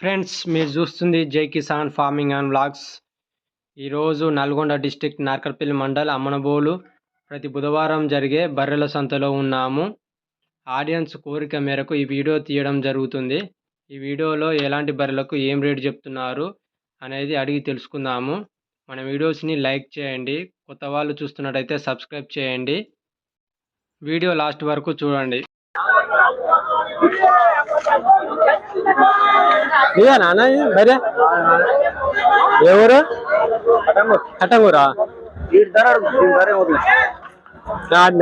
Friends మీరు చూస్తుంది జై కిసాన్ ఫార్మింగ్ అండ్ వ్లాగ్స్. ఈరోజు నల్గొండ డిస్టిక్ నార్కల్పల్లి మండల్ అమ్మనబోలు. ప్రతి బుధవారం జరిగే బర్రెల సంతలో ఉన్నాము. ఆడియన్స్ కోరిక మేరకు ఈ వీడియో తీయడం జరుగుతుంది. ఈ వీడియోలో ఎలాంటి బర్రెలకు ఏం రేటు చెప్తున్నారు అనేది అడిగి తెలుసుకుందాము. మన వీడియోస్ని లైక్ చేయండి. కొత్త వాళ్ళు చూస్తున్నట్టయితే సబ్స్క్రైబ్ చేయండి. వీడియో లాస్ట్ వరకు చూడండి. ఇదే నాన్న బరే? ఎవరు? కట్టంగూరా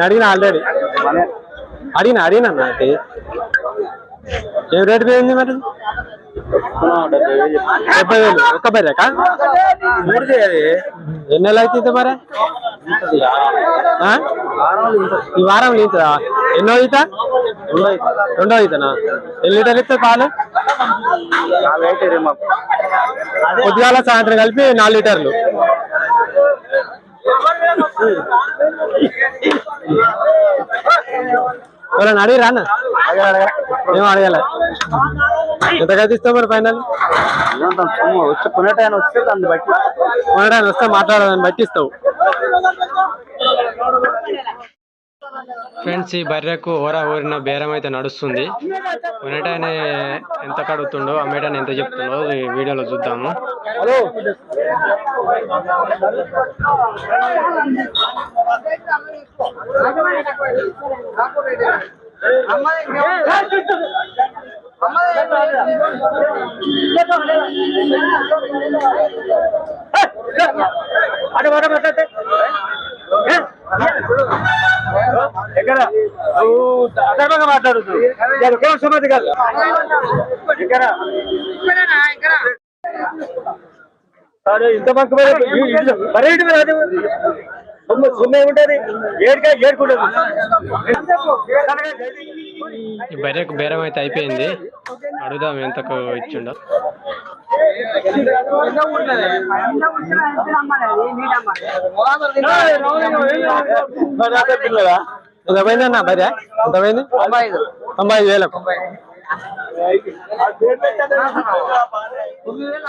అడిగిన ఆల్రెడీ అడిగిన అడిగిన నాకు ఏం రేటు పోయింది మరి? డెబ్బై వేలు ఒక్క బర్రెక ఎన్ని నెలలు అవుతుంది మరి? ఈ వారం ఈతదా ఎన్నో ఈత? రెండో ఈతనా? ఎన్ని లీటర్లు ఇస్తుంది పాలు? పొద్దుగాల సాయంత్రం కలిపి నాలుగు లీటర్లు. ఎవరైనా అడిగిరా అన్న? ఏం అడగలే. ఎంతకైతే ఇస్తావు మరి ఫైనల్? వచ్చి వస్తే దాన్ని బట్టి వస్తే మాట్లాడదాన్ని బట్టి ఇస్తావు. ఫ్రెండ్స్ ఈ బర్రెకు ఓరా ఊరిన బేరం అయితే నడుస్తుంది. కొనేటాయన ఎంత కడుగుతుండో అమ్మేటాయన ఎంత చెప్తుండో ఈ వీడియోలో చూద్దాము. హలో ఎక్కడ? నువ్వు అధర్మంగా మాట్లాడుతున్నావు సమాధి కాదు. ఎక్కడ? ఇంత పక్క మరీ సొమ్ము సొమ్ము ఏముంటది? ఏడుగా ఏడుకుంటుంది? ఈ బర్రెకు బేరం అయితే అయిపోయింది. అడుగుదాం ఎంతకు ఇచ్చిండో. పిల్లగా ఎంత పోయింది అన్న బర్రె ఎంత పోయింది? తొంభై ఐదు వేలకు.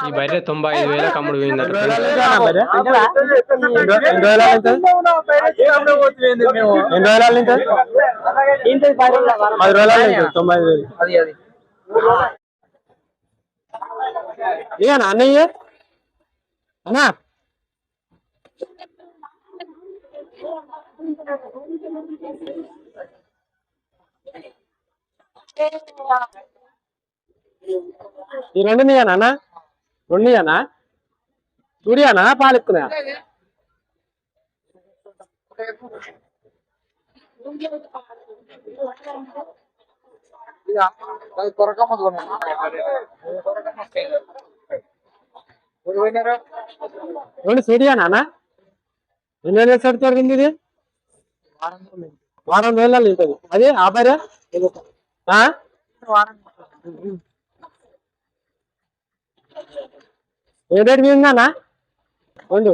ఈ బర్రె తొంభై ఐదు పోయిందట. ఎన్ని రోజుల ఎన్ని రోజుల పది రోజుల తొంభై వేలు. ఇదేనా అన్నయ్య? అన్నా? ఈ రెండు నీయనా అన్న రెండు నీయనా చూడియానా పాలెక్కున్నా రెండు చూడియానా అన్న ఎన్ని వేసాడు దొరికింది ఇది? వారం వేలలో ఉంటుంది. అది ఆ భార్య ఆ? ఏ రేట్ మీద ఉందన్నా రెండు?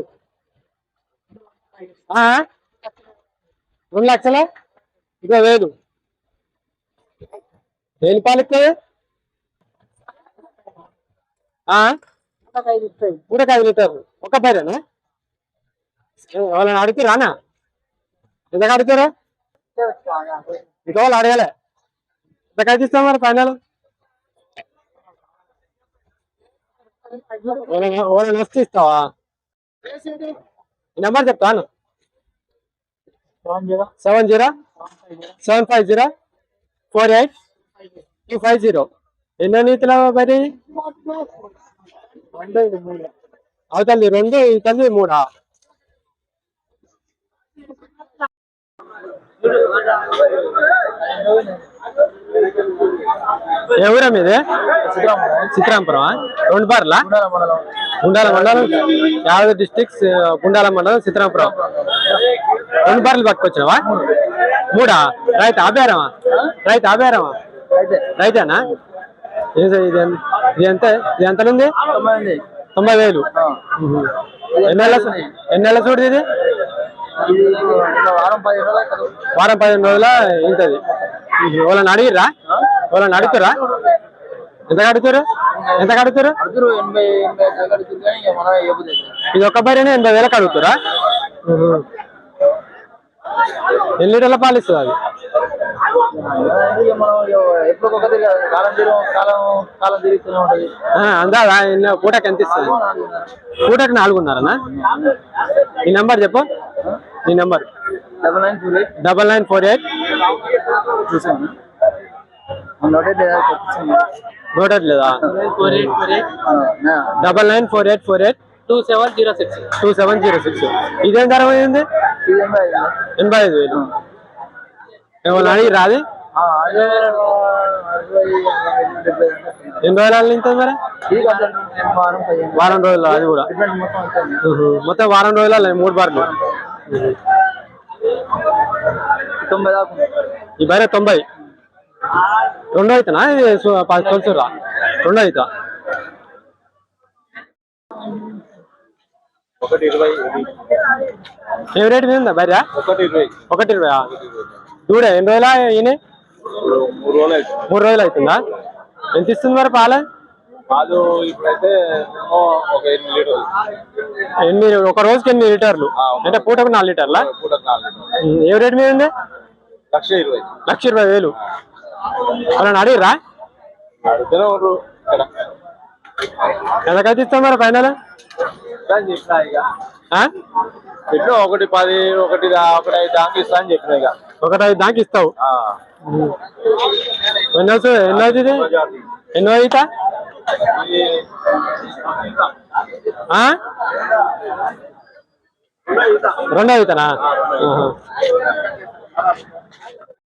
రెండు లక్షలే? ఇదో వేలు. వేలు పాలు ఇస్తుంది పూటకు ఐదు లీటర్లు ఒక పేరేనా? ఎవరైనా అడిగి రానా? ఎంతకు అడుగుతారు ఇంకా వాళ్ళు అడగలే ఎంతకైతే ఇస్తాం మరి ఫైనల్? ఎవరైనా వస్తే ఇస్తావా? నెంబర్ చెప్తాను seven zero. Seven five zero? Four eight? Two five zero. ఎన్నో నీతులు మరి? అవతలి రెండు ఇతల్లి మూడా? ఏ ఊరా మీది? చిత్రాంపురం రెండు బార్లా? గుండాల మండలం. యాదవ్ డిస్టిక్ గుండాల మండలం చిత్రాంపురం రెండు బార్లు పట్టుకొచ్చినావా? మూడా? రైతు ఆబేరమా రైతు ఆబేరమా రైతేనా? ఇది ఎంత- ఇది ఎంత ఇది ఎంత ఉంది తొంభై వేలు. ఉహు. ఎన్ని నెలల ఎన్ని నెలల చూడు ఇది? వారం పది వారం పదిహేను రోజుల ఇంతది వాళ్ళని అడిగిర్రా? వాళ్ళని అడుగుతారా? ఎంత అడుగుతారు? ఎంత కడుగుతారు అడుగురు ఇది ఒక్క బర్రెనే ఎనభై వేలకు అడుగుతారా? ఎన్ని లీటర్ల పాలు ఇస్తుంది అది? ఎప్పుడు ఒక తిరిగి కాలం తిరిగి కాలం కాలం తిరుగుతూనే ఉంటది. అందాదా ఎన్ని- పూటకి ఎంత ఇస్తుంది? పూటకి నాలుగున్నారనా? నీ నెంబర్ చెప్పు. నీ number. Double nine two eight. Double nine four eight. చూసాను. నోటెడ్ లేదా? Four four double nine four eight four eight. Two seven zero six. Two seven zero six. ఇదేం ధర అయింది ఇది ఎనభై ఐదు. ఎనభై ఐదు వేలు. ఏమన్నా అడిగి రాది? ఎనభై వేల నింటుంది మరి? వారం రోజులు. అది కూడా. మొత్తం వారం రోజుల మూడు బార్లు తొంభై. ఈ బయట తొంభై. రెండో అవుతానా ఇది తొలుసురా రెండో అవుతా ఒకటి ఇరవై ఉందా బర్రె? ఒకటి ఇరవై. ఒకటి ఇరవై దూడే ఎన్ని రోజులా ఈయన మూడు రోజులు అవుతుంది. ఎంత ఇస్తుంది మరి పాల? పాలు ఇప్పుడైతే ఒక ఎనిమిది లీటర్లు. ఒక రోజుకి ఎన్ని లీటర్లు? అంటే పూటకు నాలుగు లీటర్లా? నాలుగు ఏ రేట్ మీద ఉంది? లక్ష ఇరవై. లక్ష ఇరవై వేలు. వాళ్ళని అడిగిరా అడుగుతూనే ఇక్కడ ఎంతకైతే ఇస్తాం మరి ఫైనల్? చెప్పిన ఒకటి పది ఒకటి ఒకటి ఐదు దాకా ఇస్తా అని చెప్పిన ఇక. ఒకటి ఐదు దాకా ఇస్తావు. ఎన్నో ఎన్నోది ఎన్నో అవుతా రెండో అవుతానా